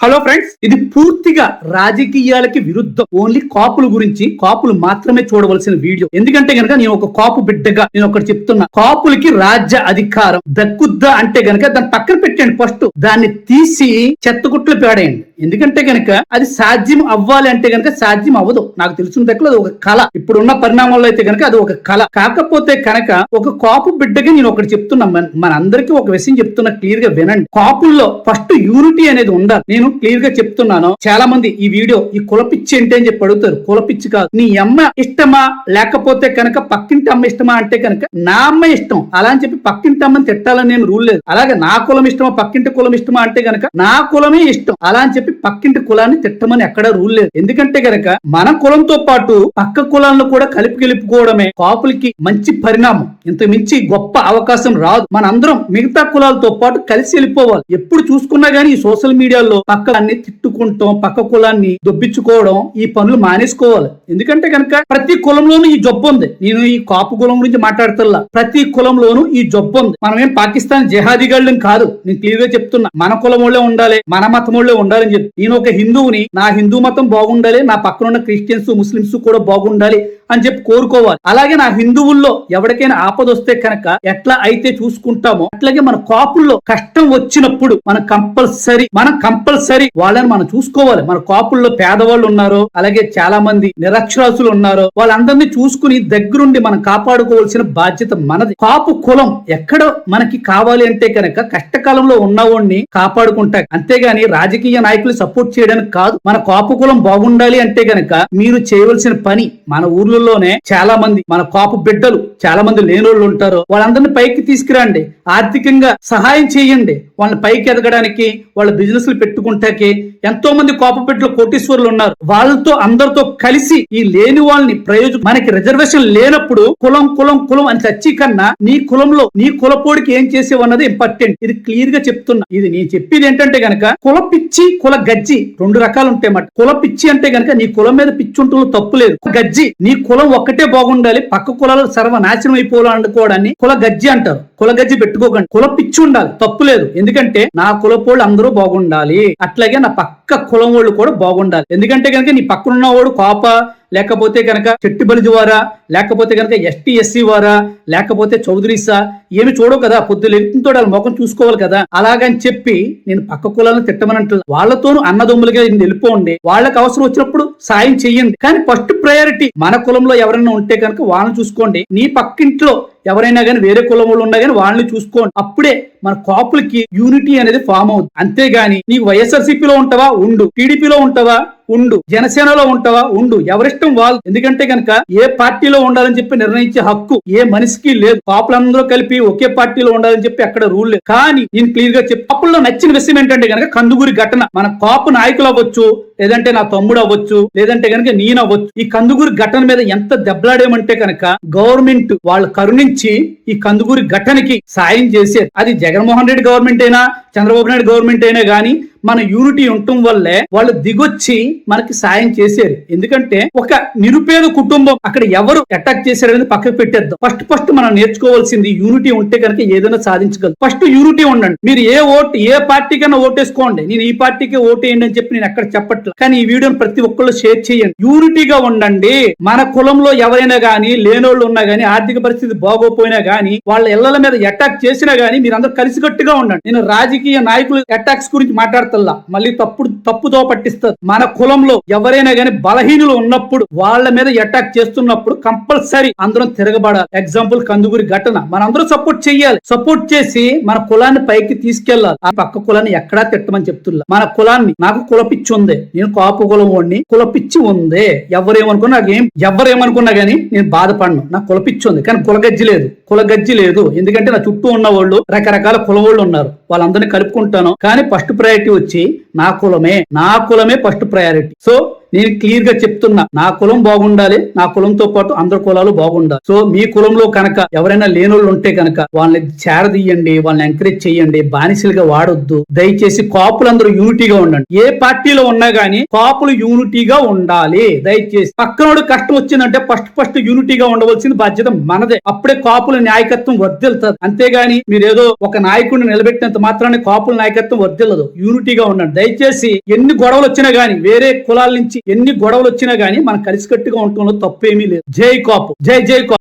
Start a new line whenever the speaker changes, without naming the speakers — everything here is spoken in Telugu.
హలో ఫ్రెండ్స్ ఇది పూర్తిగా రాజకీయాలకి విరుద్ధం ఓన్లీ కాపుల గురించి కాపులు మాత్రమే చూడవలసిన వీడియో. ఎందుకంటే గనక నేను ఒక కాపు బిడ్డగా నేను ఒకటి చెప్తున్నా కాపులకి రాజ్య అధికారం దక్కుద్దా అంటే గనక దాన్ని పక్కన పెట్టండి ఫస్ట్ దాన్ని తీసి చెత్తగుట్లు పేడేయండి. ఎందుకంటే గనక అది సాధ్యం అవ్వాలి అంటే గనక సాధ్యం అవ్వదు. నాకు తెలిసిన దగ్గర అది ఒక కళ. ఇప్పుడున్న పరిణామాల్లో అయితే గనక అది ఒక కళ. కాకపోతే కనుక ఒక కాపు బిడ్డగా నేను ఒకటి చెప్తున్నా మన మనందరికీ ఒక విషయం చెప్తున్నా క్లియర్గా వినండి. కాపుల్లో ఫస్ట్ యూనిటీ అనేది ఉండాలి. నేను క్లియర్గా చెప్తున్నాను. చాలా మంది ఈ వీడియో ఈ కులపిచ్చి ఏంటి అని చెప్పి అడుగుతారు. కులపిచ్చి కాదు. నీ అమ్మ ఇష్టమా? లేకపోతే కనుక పక్కింటి అమ్మ ఇష్టమా అంటే కనుక నా అమ్మ ఇష్టం. అలా అని చెప్పి పక్కింటి అమ్మని తిట్టాలని నేను రూల్ లేదు. అలాగే నా కులం ఇష్టమా? పక్కింటి కులం ఇష్టమా అంటే కనుక నా కులమే ఇష్టం. అలా అని చెప్పి పక్కింటి కులాన్ని తిట్టమని ఎక్కడ రూల్ లేదు. ఎందుకంటే గనక మన కులంతో పాటు పక్క కులాలను కూడా కలిపి గెలుపుకోవడమే కాపులకి మంచి పరిణామం. ఇంత మించి గొప్ప అవకాశం రాదు. మనందరం మిగతా కులాలతో పాటు కలిసి వెళ్ళిపోవాలి. ఎప్పుడు చూసుకున్నా గానీ ఈ సోషల్ మీడియాలో పక్కలన్నీ తిట్టుకుంటాం పక్క కులాన్ని దొబ్బించుకోవడం ఈ పనులు మానేసుకోవాలి. ఎందుకంటే గనక ప్రతి కులంలోనూ ఈ జబ్బు ఉంది. నేను ఈ కాపు కులం గురించి మాట్లాడుతున్నా. ప్రతి కులంలోనూ ఈ జబ్బు ఉంది. మనం ఏం పాకిస్తాన్ జహాదీగాళ్ళం కాదు. నేను క్లియర్గా చెప్తున్నా. మన కులం వాళ్ళే ఉండాలి. మన మతం వాళ్ళే ఉండాలని చెప్పి. నేను ఒక హిందువుని. నా హిందూ మతం బాగుండాలి. నా పక్కన ఉన్న క్రిస్టియన్స్ ముస్లిమ్స్ కూడా బాగుండాలి. అని చెప్పి కోరుకోవాలి. అలాగే నా హిందువుల్లో ఎవరికైనా ఆపద వస్తే కనుక ఎట్లా అయితే చూసుకుంటామో అట్లాగే మన కాపుల్లో కష్టం వచ్చినప్పుడు మన కంపల్సరీ మనం కంపల్సరీ వాళ్ళని మనం చూసుకోవాలి. మన కాపుల్లో పేదవాళ్ళు ఉన్నారు అలాగే చాలా మంది నిరక్షరాసులు ఉన్నారు వాళ్ళందరినీ చూసుకుని దగ్గరుండి మనం కాపాడుకోవాల్సిన బాధ్యత మనది. కాపు కులం ఎక్కడ మనకి కావాలి అంటే కనుక కష్టకాలంలో ఉన్నవాడిని కాపాడుకుంటాయి అంతేగాని రాజకీయ నాయకులు సపోర్ట్ చేయడానికి కాదు. మన కాపు కులం బాగుండాలి అంటే కనుక మీరు చేయవలసిన పని మన ఊర్లలోనే చాలా మంది మన కాపు బిడ్డలు చాలా మంది లేనోళ్ళు ఉంటారు. వాళ్ళందరినీ పైకి తీసుకురండి. ఆర్థికంగా సహాయం చేయండి. వాళ్ళని పైకి ఎదగడానికి వాళ్ళ బిజినెస్లు పెట్టుకుంటాకి ఎంతో మంది కోప బిడ్డలు కోటీశ్వరులు ఉన్నారు. వాళ్ళతో అందరితో కలిసి ఈ లేని వాళ్ళని ప్రయోజనం మనకి రిజర్వేషన్ లేనప్పుడు కులం కులం కులం అని చచ్చి కన్నా నీ కులంలో నీ కులపోడికి ఏం చేసేవన్నది ఇంపార్టెంట్. ఇది క్లియర్గా చెప్తున్నా. ఇది నేను చెప్పేది ఏంటంటే గనక కుల పిచ్చి కుల గజ్జి రెండు రకాలు ఉంటాయి మాట కుల పిచ్చి అంటే గనక నీ కులం మీద పిచ్చి ఉంటుంది తప్పు లేదు. గజ్జి నీ కులం ఒక్కటే బాగుండాలి. పక్క కులాలు సర్వనాశనం అయిపోవాలనుకోవడాన్ని కుల గజ్జి అంటారు. కులగజ్జి పెట్టుకోకండి. కుల పిచ్చి ఉండాలి. తప్పు లేదు. ఎందుకంటే నా కులపోళ్ళు అందరూ బాగుండాలి. అట్లాగే నా పక్క కులం వాళ్ళు కూడా బాగుండాలి. ఎందుకంటే కనుక నీ పక్కనున్న వాడు కోప లేకపోతే కనుక చెట్టు బలిజు వారా లేకపోతే కనుక ఎస్టీ ఎస్సీ వారా లేకపోతే చౌదరీసా ఏమి చూడవు కదా. పొద్దు లెక్కుతో వాళ్ళ ముఖం చూసుకోవాలి కదా. అలాగని చెప్పి నేను పక్క కులాలను తిట్టమనంటు వాళ్ళతోనూ అన్నదమ్ములుగా వెళ్ళిపోండి వాళ్ళకి అవసరం వచ్చినప్పుడు సాయం చెయ్యండి కానీ ఫస్ట్ ప్రయారిటీ మన కులంలో ఎవరైనా ఉంటే కనుక వాళ్ళని చూసుకోండి. నీ పక్కింట్లో ఎవరైనా కానీ వేరే కులం వాళ్ళు ఉన్నా కానీ వాళ్ళని చూసుకోండి. అప్పుడే మన కాపులకి యూనిటీ అనేది ఫామ్ అవుతుంది. అంతేగాని నీకు వైఎస్ఆర్సీపీలో ఉంటావా? ఉండు. టీడీపీలో ఉంటావా? ఉండు. జనసేనలో ఉంటావా? ఉండు. ఎవరిష్టం వాళ్ళు. ఎందుకంటే కనుక ఏ పార్టీలో ఉండాలని చెప్పి నిర్ణయించే హక్కు ఏ మనిషికి లేదు. పాపులందరూ కలిపి ఒకే పార్టీలో ఉండాలని చెప్పి అక్కడ రూల్ లేదు. కానీ నేను క్లియర్గా చెప్పి పాపుల్లో నచ్చిన విషయం ఏంటంటే కనుక కందుకూరి ఘటన. మన కాపు నాయకులు అవ్వచ్చు లేదంటే నా తమ్ముడు అవ్వచ్చు లేదంటే కనుక నేను అవ్వచ్చు. ఈ కందుకూరి ఘటన మీద ఎంత దెబ్బలాడేమంటే కనుక గవర్నమెంట్ వాళ్ళు కరుణించి ఈ కందుకూరి ఘటనకి సాయం చేసేది అది జగన్మోహన్ రెడ్డి గవర్నమెంట్ అయినా చంద్రబాబు నాయుడు గవర్నమెంట్ అయినా కానీ మన యూనిటీ ఉండటం వల్లే వాళ్ళు దిగొచ్చి మనకి సాయం చేశారు. ఎందుకంటే ఒక నిరుపేద కుటుంబం అక్కడ ఎవరు అటాక్ చేశారు అనేది పక్కకు పెట్టేద్దాం. ఫస్ట్ ఫస్ట్ మనం నేర్చుకోవాల్సింది యూనిటీ ఉంటే కనుక ఏదైనా సాధించగలదు ఫస్ట్ యూనిటీ ఉండండి. మీరు ఏ ఓటు ఏ పార్టీ కన్నా ఓటేసుకోండి. నేను ఈ పార్టీకి ఓటేయండి అని చెప్పి నేను ఎక్కడ చెప్పట్లేదు కానీ ఈ వీడియోని ప్రతి ఒక్కళ్ళు షేర్ చేయండి. యూనిటీగా ఉండండి. మన కులంలో ఎవరైనా కానీ లేనోళ్ళు ఉన్నా గానీ ఆర్థిక పరిస్థితి బాగోపోయినా కానీ వాళ్ళ ఇళ్ళ మీద అటాక్ చేసినా కానీ మీరు అందరూ కలిసికట్టుగా ఉండండి. నేను రాజకీయ నాయకులు అటాక్స్ గురించి మాట్లాడతల్లా? మళ్ళీ తప్పుడు తప్పుదో పట్టిస్తారు మన కులంలో ఎవరైనా గానీ బలహీనులు ఉన్నప్పుడు వాళ్ళ మీద అటాక్ చేస్తున్నప్పుడు కంపల్సరీ అందరం తిరగబడాలి. ఎగ్జాంపుల్ కందుగురి ఘటన. మనందరూ సపోర్ట్ చేయాలి సపోర్ట్ చేసి మన కులాన్ని పైకి తీసుకెళ్ళాలి ఆ పక్క కులాన్ని ఎక్కడా తిట్టమని చెప్తున్నా మన కులాన్ని నాకు కులపిచ్చి ఉంది. నేను కాపు కులం వాడిని. కులపిచ్చి ఉంది. ఎవరేమనుకున్నా నాకేం ఎవరేమనుకున్నా గానీ నేను బాధపడను. నాకు కులపిచ్చి ఉంది. కానీ కులగజ్జి లేదు. కులగజ్జి లేదు. ఎందుకంటే నా చుట్టూ ఉన్న వాళ్ళు రకరకాల కులవాళ్ళు ఉన్నారు. వాళ్ళందరినీ కలుపుకుంటాను. కానీ ఫస్ట్ ప్రయారిటీ వచ్చి నా కులమే నా కులమే ఫస్ట్ ప్రయారిటీ సో నేను క్లియర్గా చెప్తున్నా నా కులం బాగుండాలి నా కులంతో పాటు అందరి కులాలు బాగుండాలి. సో మీ కులంలో కనుక ఎవరైనా లేనోళ్ళు ఉంటే కనుక వాళ్ళని చేరదీయండి వాళ్ళని ఎంకరేజ్ చేయండి బానిసలుగా వాడొద్దు. దయచేసి కాపులందరూ యూనిటీగా ఉండండి. ఏ పార్టీలో ఉన్నా గానీ కాపులు యూనిటీగా ఉండాలి. దయచేసి పక్కనోడు కష్టం వచ్చిందంటే ఫస్ట్ ఫస్ట్ యూనిటీగా ఉండవలసిన బాధ్యత మనదే. అప్పుడే కాపుల నాయకత్వం వర్దిల్తుంది అంతేగాని మీరేదో ఒక నాయకుడిని నిలబెట్టినంత మాత్రాన్ని కాపుల నాయకత్వం వర్ధిల్లదు. యూనిటీగా ఉండండి. దయచేసి ఎన్ని గొడవలు వచ్చినా గానీ వేరే కులాల నుంచి ఎన్ని గొడవలు వచ్చినా గానీ మనం కలిసికట్టుగా ఉండటంలో తప్పేమీ లేదు. జై కాపు. జై జై కాపు.